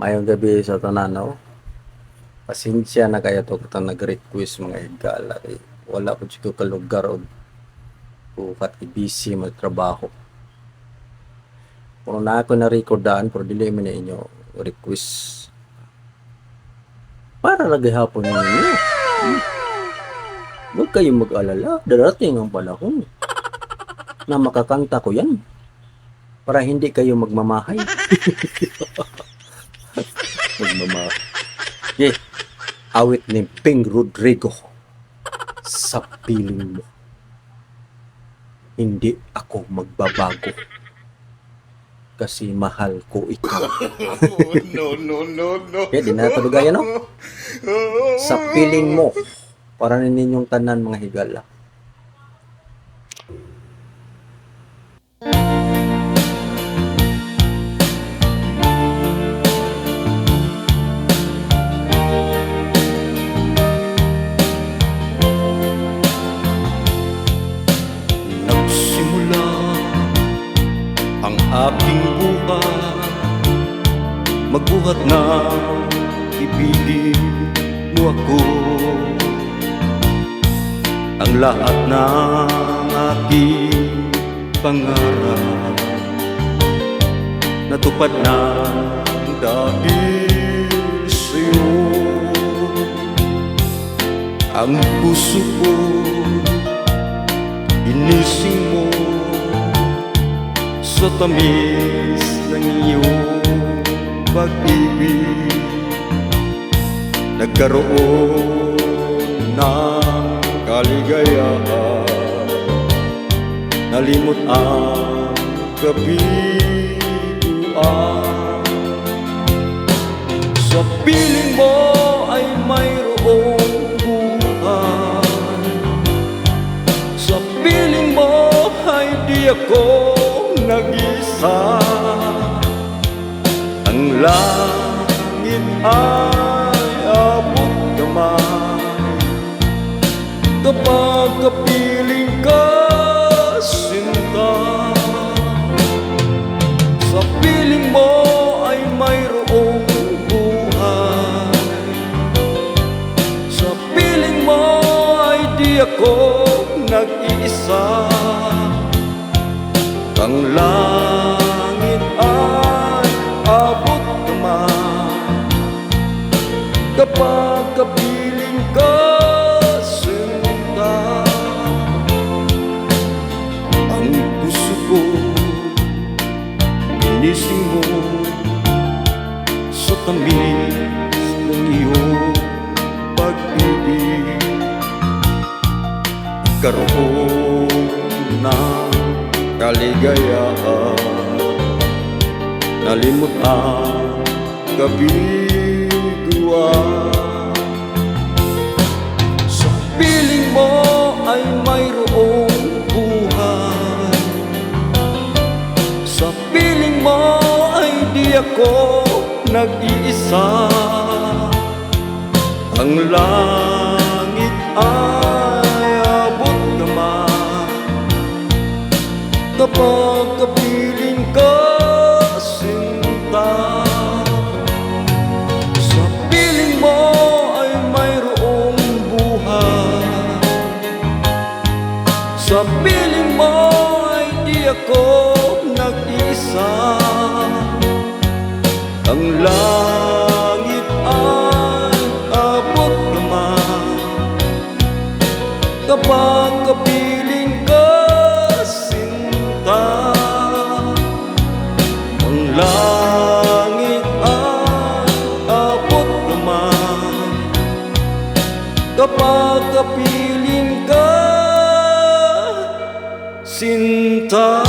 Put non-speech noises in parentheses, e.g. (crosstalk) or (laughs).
Mayong gabi sa tananaw. Pasensya na kaya to kung nag-request mga higala. Kay wala po siya ka lugar o bukat i-busy magtrabaho. Kung na ako na-recordaan, pero dili mo na inyo request. Para lagi hapon ninyo. Hmm. Huwag kayong mag-alala. Darating ang panahon na makakanta ko yan. Para hindi kayo magmamahay. (laughs) magmamahay. Yeah. Awit ni Ping Rodrigo sa piling mo. Hindi ako magbabago. Kasi mahal ko ikaw. (laughs) no, no, no, no. Kaya di na no? Sa piling mo. Para ninyong tanan mga higala. Aking buhay. Magbuhat na ibigin mo ako. Ang lahat ng aking pangarap. Natupad na dahil sa'yo. Ang puso ko Inising mo sa tamis ng iyong pag-ibig. Nagkaroon ng kaligayahan Nalimot ang kabiguan Sa piling mo ay mayroong buhay. Sa piling mo ay di ako nag-isa. Ang langit ay abot kamay Kapag kapiling ka, sinta. Sa piling mo ay mayroong buhay. Sa piling mo ay di ako nag-iisa Ang langit ay abot naman Kapag kapiling ka sinta Ang puso ko inising mo sa tamis ng iyong pag-ibig. Karoon ng kaligayahan Nalimot ang kabiguan Sa piling mo ay mayroong buhay. Sa piling mo ay di ako nag-iisa. Ang langit ay Kapag kapiling ka sinta. Sa piling mo ay mayroong buhay. Sa piling mo ay di ako nag-isa Ang langit ay abot naman. Kapag Ang langit ay abot Kapag kapiling ka sinta